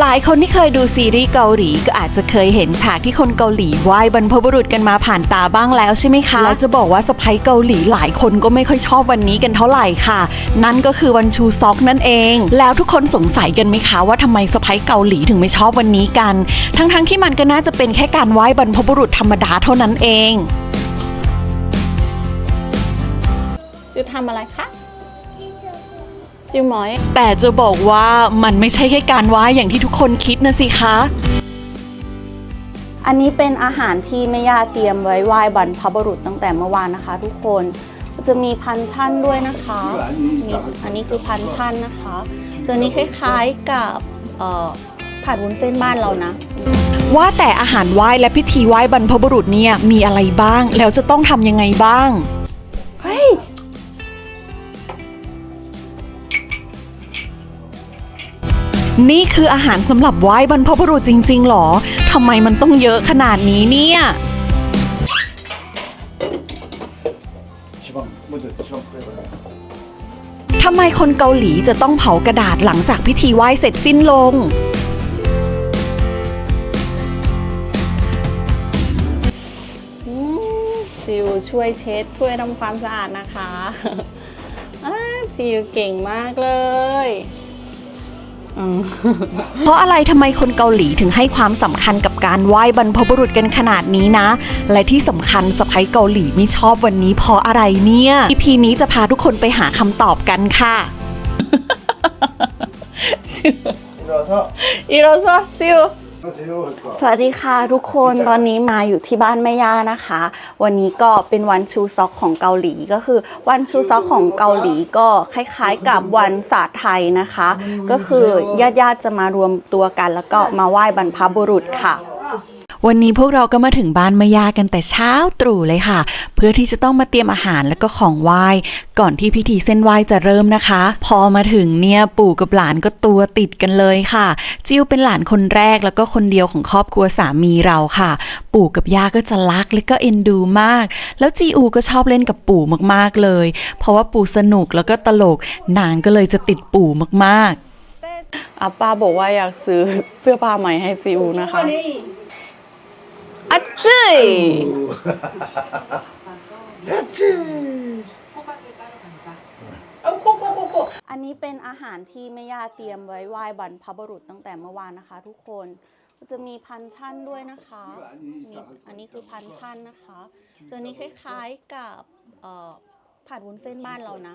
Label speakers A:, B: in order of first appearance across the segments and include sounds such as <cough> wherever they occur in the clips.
A: หลายคนที่เคยดูซีรีส์เกาหลีก็อาจจะเคยเห็นฉากที่คนเกาหลีไหว้บรรพบุรุษกันมาผ่านตาบ้างแล้วใช่ไหมคะแล้วจะบอกว่าสะพ้ยเกาหลีหลายคนก็ไม่ค่อยชอบวันนี้กันเท่าไหร่ค่ะ นั่นก็คือวันชูซอกนั่นเอง แล้วทุกคนสงสัยกันไหมคะว่าทำไมสะพ้ยเกาหลีถึงไม่ชอบวันนี้กัน ทั้งๆที่มันก็น่าจะเป็นแค่การไหว้บรรพบุรุษธรรมดาเท่านั้นเอง
B: จะทำอะไรคะ จิวหมอย
A: แต่จะบอกว่ามันไม่ใช่แค่การไหว้อย่างที่ทุกคนคิดนะสิคะ
B: อันนี้เป็นอาหารที่แม่ย่าเตรียมไว้ไหว้บรรพบุรุษตั้งแต่เมื่อวานนะคะ ทุกคน จะมีพันชั่นด้วยนะคะมีอันนี้คือพันชั่นนะคะส่วนนี้คล้ายๆกับเอ่อผัดวุ้นเส้นบ้านเรานะ
A: ว่าแต่อาหารไหว้และพิธีไหว้บรรพบุรุษเนี่ยมีอะไรบ้าง แล้วจะต้องทำยังไงบ้าง
B: เฮ้ย
A: นี่คืออาหารสำหรับไหว้บรรพบุรุษจริง ๆหรอ ทำไมมันต้องเยอะขนาดนี้เนี่ยทำไมคนเกาหลีจะต้องเผากระดาษหลังจากพิธีไหว้เสร็จสิ้นลง
B: จิวช่วยเช็ดถ้วยทำความสะอาดนะคะจิวเก่งมากเลย
A: เพราะอะไรทำไมคนเกาหลีถึงให้ความสำคัญกับการไหว้บรรพบุรุษกันขนาดนี้นะ และที่สำคัญสะพ้ยเกาหลีไม่ชอบวันนี้เพราะอะไรเนี่ย EP นี้จะพาทุกคนไปหาคำตอบกันค่ะ
C: 일어서
B: อีโรซจิว
C: 안녕하세요.
B: สวัสดีค่ะทุกคนตอนนี้มาอยู่ที่บ้านแม่ย่านะคะ วันนี้ก็เป็นวันชูซอกของเกาหลีก็คือ วันชูซอกของเกาหลีก็คล้ายๆ กับวันศาสตร์ไทยนะคะ ก็คือญาติๆจะมารวมตัวกัน แล้วก็มาไหว้บรรพบุรุษค่ะ
A: วันนี้พวกเราก็มาถึงบ้านแม่ยากันแต่เช้าตรู่เลยค่ะ เพื่อที่จะต้องมาเตรียมอาหารแล้วก็ของไหว้ ก่อนที่พิธีเส้นไหว้จะเริ่มนะคะ พอมาถึงเนี่ยปู่กับหลานก็ตัวติดกันเลยค่ะ จิวเป็นหลานคนแรกแล้วก็คนเดียวของครอบครัวสามีเราค่ะ ปู่กับย่าก็จะรักและก็เอ็นดูมาก แล้วจีอูก็ชอบเล่นกับปู่มากๆเลย เพราะว่าปู่สนุกแล้วก็ตลกนางก็เลยจะติดปู่มากๆ
B: อาป้าบอกว่าอยากซื้อเสื้อผ้าใหม่ให้จิวนะคะ อัจจิอันนี้เป็นอาหารที่แม่ย่าเตรียมไว้ไหว้บรรพบุรุษตั้งแต่เมื่อวานนะคะ ทุกคนจะมีพันชั่นด้วยนะคะมีอันนี้คือพันชั่นนะคะส่วนนี้คล้ายๆกับเอ่อผัดวุ้นเส้นบ้านเรานะ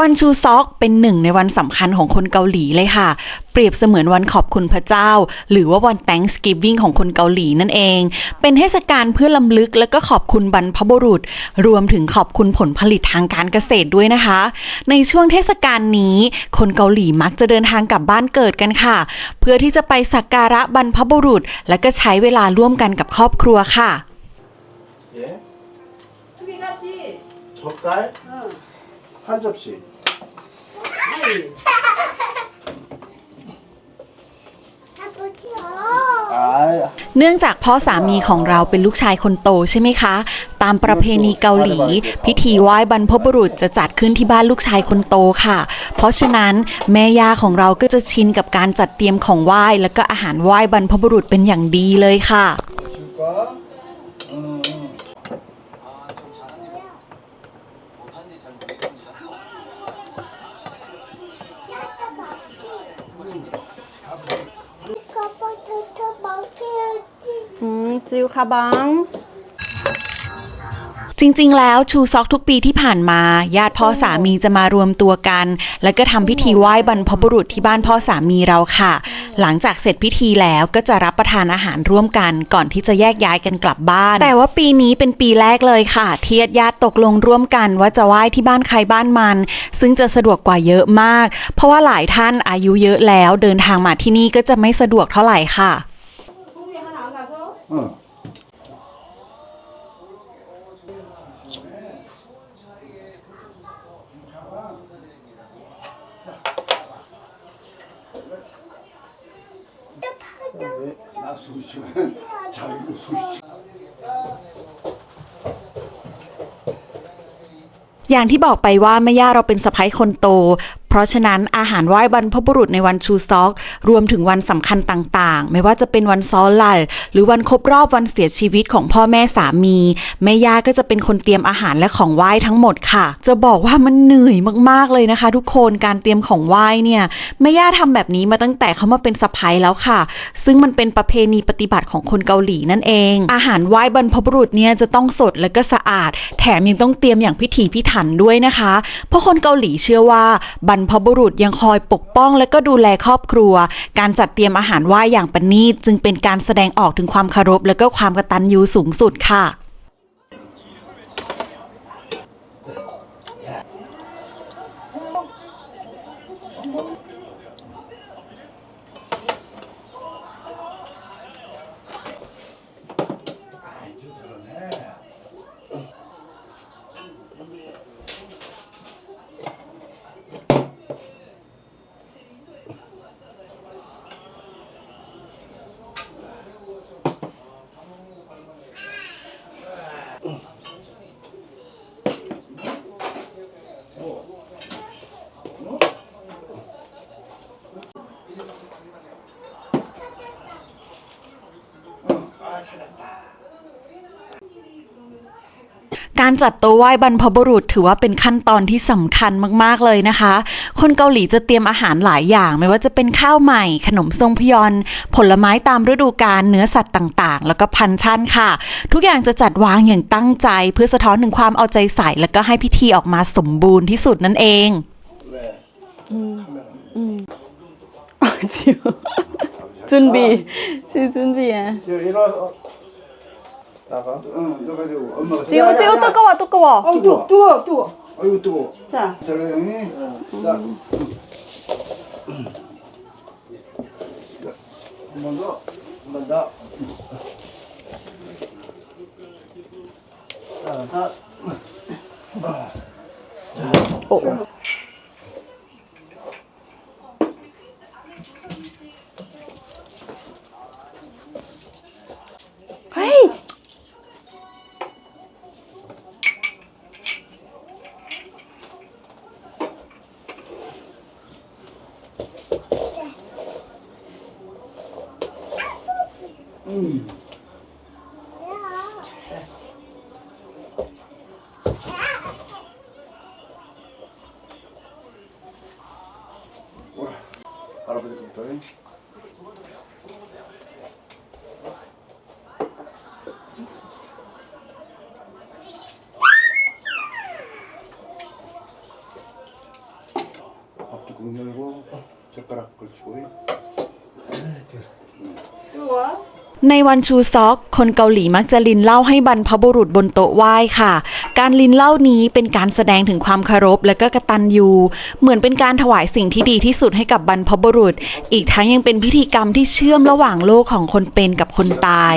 A: วันชูซอกเป็นหนึ่งในวันสำคัญของคนเกาหลีเลยค่ะ เปรียบเสมือนวันขอบคุณพระเจ้า หรือว่าวัน Thanksgiving ของคนเกาหลีนั่นเอง เป็นเทศกาลเพื่อลำลึกและก็ขอบคุณบรรพบุรุษ รวมถึงขอบคุณผลผลิตทางการเกษตรด้วยนะคะ ในช่วงเทศกาลนี้ คนเกาหลีมักจะเดินทางกลับบ้านเกิดกันค่ะ เพื่อที่จะไปสักการะบรรพบุรุษ และก็ใช้เวลาร่วมกันกับครอบครัวค่ะ
C: 예.
D: 두 개 같지?
C: 젓갈
D: 응.
C: 한 접시. 아,
A: เนื่องจากพ่อสามีของเราเป็นลูกชายคนโตใช่ไหมคะ ตามประเพณีเกาหลี พิธีไหว้บรรพบุรุษจะจัดขึ้นที่บ้านลูกชายคนโตค่ะ เพราะฉะนั้นแม่ย่าของเราก็จะชินกับการจัดเตรียมของไหว้ แล้วก็อาหารไหว้บรรพบุรุษเป็นอย่างดีเลยค่ะ
B: จิวคาบัง
A: จริงๆ แล้วชูซอกทุกปีที่ผ่านมา ญาติพ่อสามีจะมารวมตัวกัน แล้วก็ทำพิธีไหว้บรรพบุรุษที่บ้านพ่อสามีเราค่ะ หลังจากเสร็จพิธีแล้วก็จะรับประทานอาหารร่วมกัน ก่อนที่จะแยกย้ายกันกลับบ้าน แต่ว่าปีนี้เป็นปีแรกเลยค่ะที่ตญาติตกลงร่วมกันว่าจะไหว้ที่บ้านใครบ้านมัน ซึ่งจะสะดวกกว่าเยอะมาก เพราะว่าหลายท่านอายุเยอะแล้วเดินทางมาที่นี่ก็จะไม่สะดวกเท่าไหร่ค่ะ
D: 안 가서?
C: 응. 나 수시간 자유 수시.
A: อย่างที่บอกไปว่าแม่ย่าเราเป็นสะพ้ยคนโต เพราะฉะนั้นอาหารไหว้บรรพบุรุษในวันชูซอก รวมถึงวันสำคัญต่างๆ ไม่ว่าจะเป็นวันซ้อนไหลหรือวันครบรอบวันเสียชีวิตของพ่อแม่สามี แม่ย่าก็จะเป็นคนเตรียมอาหารและของไหว้ทั้งหมดค่ะ จะบอกว่ามันเหนื่อยมากๆเลยนะคะ ทุกคนการเตรียมของไหว้เนี่ยแม่ย่าทำแบบนี้มาตั้งแต่เขามาเป็นสะพ้ยแล้วค่ะ ซึ่งมันเป็นประเพณีปฏิบัติของคนเกาหลีนั่นเอง อาหารไหว้บรรพบุรุษเนี่ยจะต้องสดและก็สะอาด แถมยังต้องเตรียมอย่างพิถีพิถันด้วยนะคะ เพราะคนเกาหลีเชื่อว่าบรรพบุรุษยังคอยปกป้องและก็ดูแลครอบครัว การจัดเตรียมอาหารไหว้อย่างประณีตจึงเป็นการแสดงออกถึงความคารพและก็ความกตัญญูสูงสุดค่ะ จัดโต๊ะไหว้บรรพบุรุษถือว่าเป็นขั้นตอนที่สำคัญมาก ๆ เลยนะคะ คนเกาหลีจะเตรียมอาหารหลายอย่าง ไม่ว่าจะเป็นข้าวใหม่ ขนมทรงพยอนผลไม้ตามฤดูกาลเนื้อสัตว์ต่างๆ แล้วก็พันชั้นค่ะ ทุกอย่างจะจัดวางอย่างตั้งใจ เพื่อสะท้อนถึงความเอาใจใส่ แล้วก็ให้พิธีออกมาสมบูรณ์ที่สุดนั่นเอง
C: อื
B: มอืมจิวจุนบีชื่
C: อจุนบีอะ 나가. 응, 너가 저 엄마가.
B: 지우 지우 뜨거워 뜨거워
D: 어, 뜨거, 뜨거, 뜨거.
C: 아이고 뜨거.
B: 자
C: 잘해 형이. 자. 한 번 더. 한 번 더. 자, 하나.
B: 오.
A: ในวันชูซอก คนเกาหลีมักจะลินเหล้าให้บรรพบุรุษบนโต๊ะไหว้ค่ะ การลินเล้านี้เป็นการแสดงถึงความเคารพและก็กตัญญู เหมือนเป็นการถวายสิ่งที่ดีที่สุดให้กับบรรพบุรุษ อีกทั้งยังเป็นพิธีกรรมที่เชื่อมระหว่างโลกของคนเป็นกับคนตาย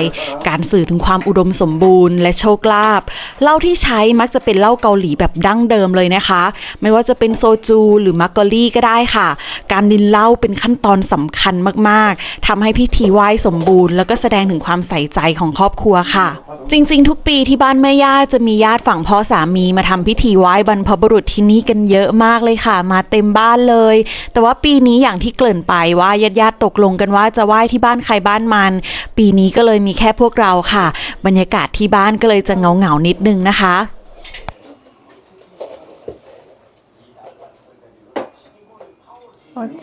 A: การสื่อถึงความอุดมสมบูรณ์และโชคลาภเหล้าที่ใช้มักจะเป็นเหล้าเกาหลีแบบดั้งเดิมเลยนะคะ ไม่ว่าจะเป็นโซจูหรือมักกอลี่ก็ได้ค่ะ การลินเล้าเป็นขั้นตอนสำคัญมากๆทำให้พิธีไหว้สมบูรณ์ แล้วก็แสดงถึงความใส่ใจของครอบครัวค่ะ จริง ๆ ทุกปีที่บ้านแม่ย่าจะมีญาติฝั่งพ่อสามีมาทำพิธีไหว้บรรพบุรุษที่นี่กันเยอะมากเลยค่ะ มาเต็มบ้านเลย แต่ว่าปีนี้อย่างที่เกริ่นไปว่าญาติญาติตกลงกันว่าจะไหว้ที่บ้านใครบ้านมัน ปีนี้ก็เลยมีแค่พวกเราค่ะ บรรยากาศที่บ้านก็เลยจะเงาเงานิดนึงนะคะ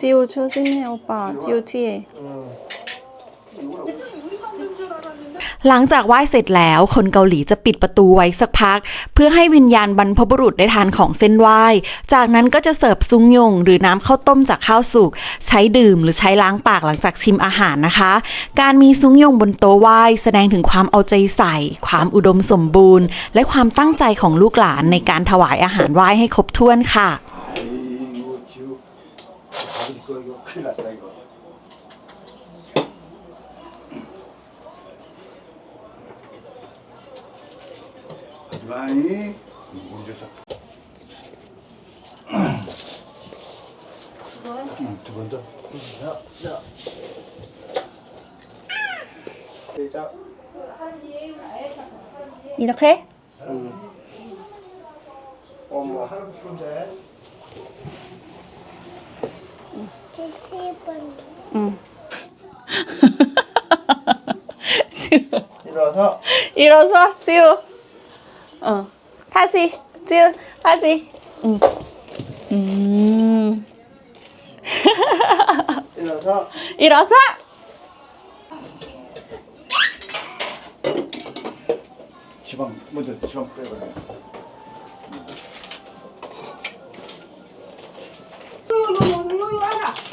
B: จิวช่วยสิเนี่ยโอปาจิวที่
A: หลังจากไหว้เสร็จแล้วคนเกาหลีจะปิดประตูไว้สักพัก เพื่อให้วิญญาณบรรพบุรุษได้ทานของเส้นไหว้ จากนั้นก็จะเสิร์ฟซุงยง หรือน้ำข้าวต้มจากข้าวสุกใช้ดื่มหรือใช้ล้างปากหลังจากชิมอาหารนะคะ การมีซุงยงบนโต๊ะไหว้แสดงถึงความเอาใจใส่ ความอุดมสมบูรณ์ และความตั้งใจของลูกหลานในการถวายอาหารไหว้ให้ครบถ้วนค่ะ
C: 라이 먼저 두번 더. 자, 자. 시작.
B: 이렇게?
C: 응. 어머. 하루 푼데.
B: 응. 응. <laughs>
C: 일어서.
B: 일어서, 지우. 어. 다시. 쯔. 다시. 음. 음. <laughs>
C: 일어서.
B: 일어서.
C: 지방 먼저 지방
D: 빼봐요.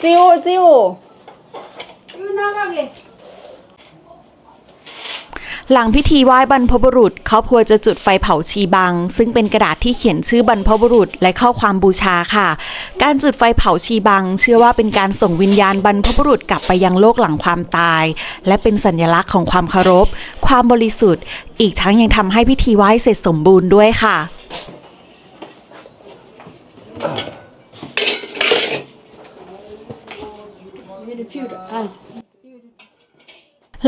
D: 지호 지호.
A: หลังพิธีไหว้บรรพบุรุษครอบครัวจะจุดไฟเผาชีบัง ซึ่งเป็นกระดาษที่เขียนชื่อบรรพบุรุษและข้อความบูชาค่ะ การจุดไฟเผาชีบัง เชื่อว่าเป็นการส่งวิญญาณบรรพบุรุษกลับไปยังโลกหลังความตาย และเป็นสัญลักษณ์ของความเคารพ ความบริสุทธิ์ อีกทั้งยังทำให้พิธีไหว้เสร็จสมบูรณ์ด้วยค่ะ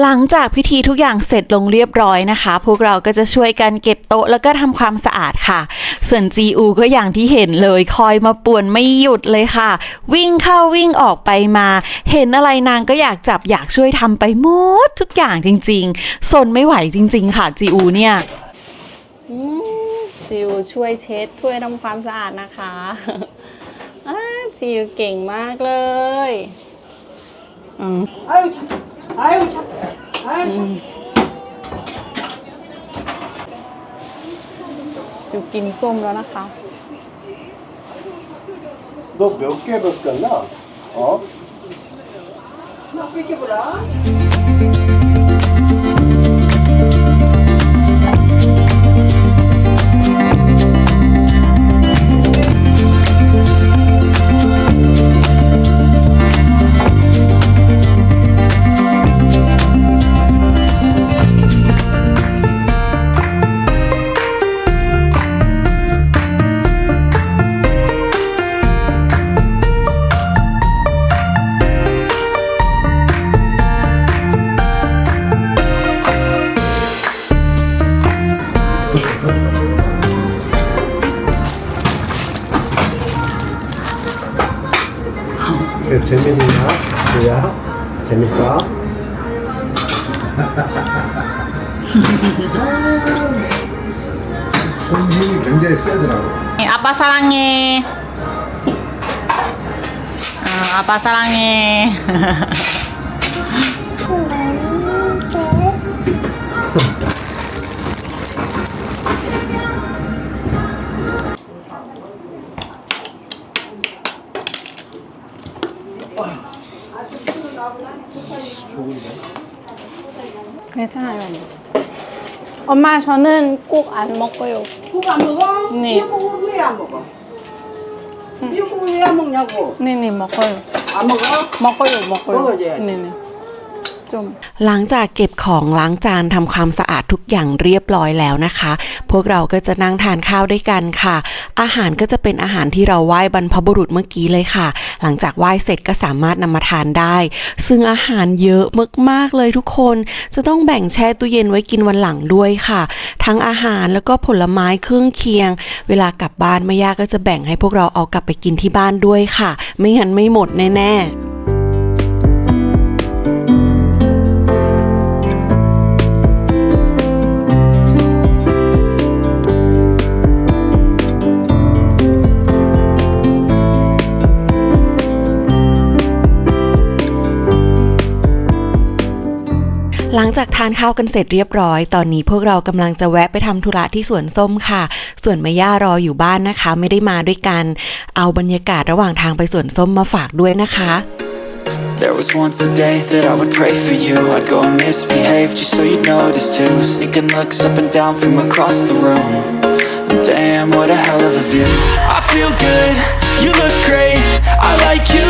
A: หลังจากพิธีทุกอย่างเสร็จลงเรียบร้อยนะคะ พวกเราก็จะช่วยกันเก็บโต๊ะแล้วก็ทำความสะอาดค่ะ ส่วนจีอูก็อย่างที่เห็นเลยคอยมาป่วนไม่หยุดเลยค่ะ วิ่งเข้าวิ่งออกไปมา เห็นอะไรนางก็อยากจับอยากช่วยทำไปหมดทุกอย่างจริงๆสนไม่ไหวจริง ๆ ค่ะจีอูเนี่ย
B: จิวช่วยเช็ดช่วยทำความสะอาดนะคะจิวเก่งมากเลยอืม
D: 아유 참. 아유 참. 아유 참.
B: จิวกินส้มแล้วนะคะ
C: 너 몇 개 벗겼나? 어?
D: 막 이렇게 보라.
C: 손 힘이 굉장히 세더라고.
B: 아빠 사랑해. 어, 아빠 사랑해. 괜찮아요. 엄마 저는 꼭 안 먹어요.
D: 그거 안 먹어?
B: 네.
D: 미역국을 왜 안 먹어? 미역국을 왜 안 먹냐고?
B: 네네 먹어요.
D: 안 먹어?
B: 먹어요 먹어요.
D: 먹어야지.
B: 네네. 좀
A: หลังจากเก็บของล้างจานทำความสะอาดทุกอย่างเรียบร้อยแล้วนะคะ พวกเราก็จะนั่งทานข้าวด้วยกันค่ะ อาหารก็จะเป็นอาหารที่เราไหว้บรรพบุรุษเมื่อกี้เลยค่ะ หลังจากไหว้เสร็จก็สามารถนำมาทานได้ ซึ่งอาหารเยอะมากๆเลยทุกคน จะต้องแบ่งแช่ตู้เย็นไว้กินวันหลังด้วยค่ะ ทั้งอาหารแล้วก็ผลไม้เครื่องเคียง เวลากลับบ้านแม่ย่าก็จะแบ่งให้พวกเราเอากลับไปกินที่บ้านด้วยค่ะ ไม่งั้นไม่หมดแน่ ๆ หลังจากทานข้าวกันเสร็จเรียบร้อย ตอนนี้พวกเรากำลังจะแวะไปทำธุระที่สวนส้มค่ะ ส่วนแม่ย่ารออยู่บ้านนะคะ ไม่ได้มาด้วยกัน เอาบรรยากาศระหว่างทางไปสวนส้มมาฝากด้วยนะคะ
E: There was once a day that I would pray for you I'd go and misbehave just so you'd notice too Sneaking looks up and down from across the room Damn, what a hell of a view I feel good, you look great I like you,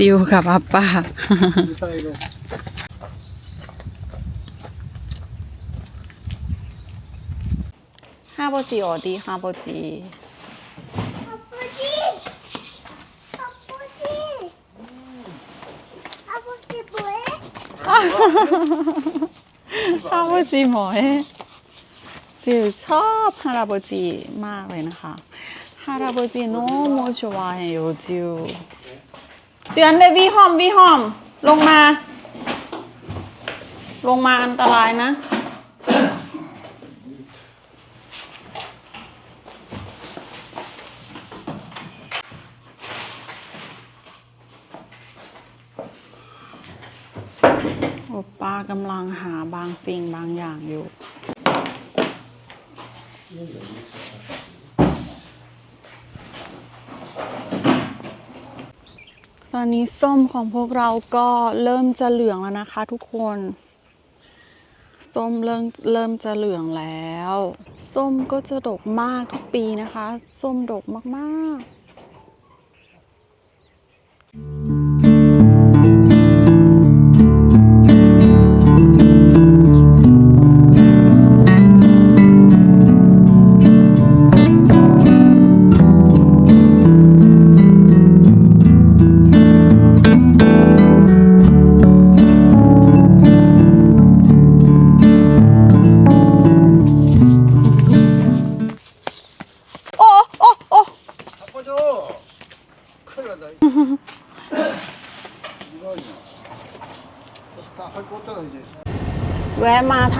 B: 씨유가 바빠. 할아버지 어디 할아버지?
F: 할아버지! 할아버지! 할아버지 뭐해? <laughs>
B: 할아버지 뭐해? 지금 첫 할아버지 말이나 할아버지 너무 좋아해요 지금 เฮโยจิวจิวอันเดวีหอมวีหอม ลงมา ลงมาอันตรายนะ โอป้ากำลังหาบางสิ่งบางอย่างอยู่ อนนี้ส้มของพวกเราก็เริ่มจะเหลืองแล้วนะคะ ทุกคน ส้มเริ่มเริ่มจะเหลืองแล้ว ส้มก็จะดกมากทุกปีนะคะ ส้มดกมากๆ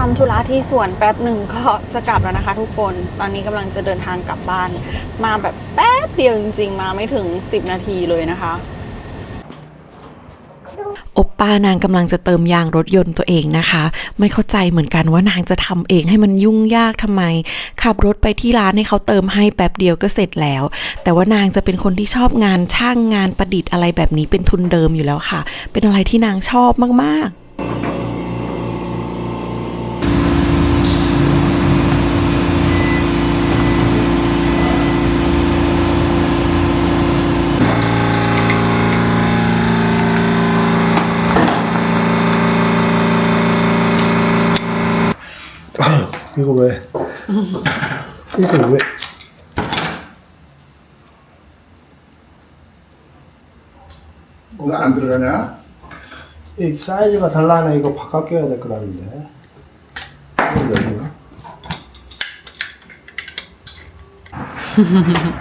B: ะมาทำธุระที่สวนแป๊บหนึ่งก็จะกลับแล้วนะคะ ทุกคน ตอนนี้กำลังจะเดินทางกลับบ้าน มาแบบแป๊บเดียวจริง ๆ มาไม่ถึง 10 นาทีเลยนะคะ
A: อปป้านางกำลังจะเติมยางรถยนต์ตัวเองนะคะ ไม่เข้าใจเหมือนกันว่านางจะทำเองให้มันยุ่งยากทำไม ขับรถไปที่ร้านให้เขาเติมให้แป๊บเดียวก็เสร็จแล้ว แต่ว่านางจะเป็นคนที่ชอบงานช่างงานประดิษฐ์อะไรแบบนี้เป็นทุนเดิมอยู่แล้วค่ะ เป็นอะไรที่นางชอบมากๆ
G: 이거 왜? 이거 왜?
C: 왜안 들어가냐?
G: 이 사이즈가 달라네. 이거 바꿔 껴야 될 거라는데. 이거 여기가?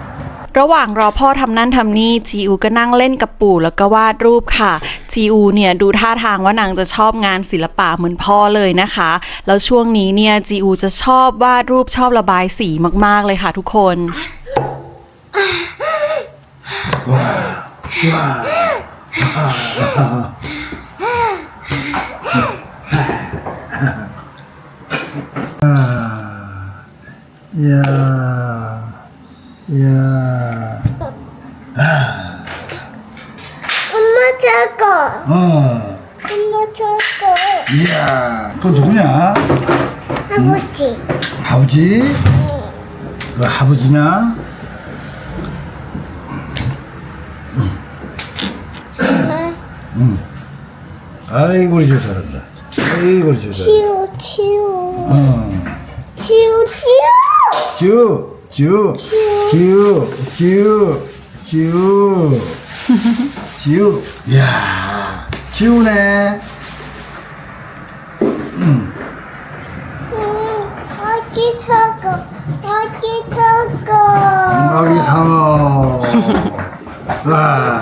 G: <laughs>
A: ระหว่างรอพ่อทำนั่นทำนี่จีอูก็นั่งเล่นกับปู่แล้วก็วาดรูปค่ะจีอูเนี่ยดูท่าทางว่านางจะชอบงานศิลปะเหมือนพ่อเลยนะคะ แล้วช่วงนี้เนี่ยจีอูจะชอบวาดรูปชอบระบายสีมากๆเลยค่ะทุกคน
C: 이 야, 이야,
F: 엄마 저거!
C: 어,
F: 엄마 저거!
C: 이야. 그거 누구냐?
F: 아버지!
C: 아버지? 그 아버지냐? 아이고, 우리 집 잘한다. 아이고, 우리 집 잘한다.
F: 치우 치우
C: 어.
F: 치우 치우!
C: 지우, 쥬, 쥬, 쥬, 쥬, 쥬. 이야, 쥬네.
F: 음, 아기 사고, 아기
C: 사고. 아기 상어. 와.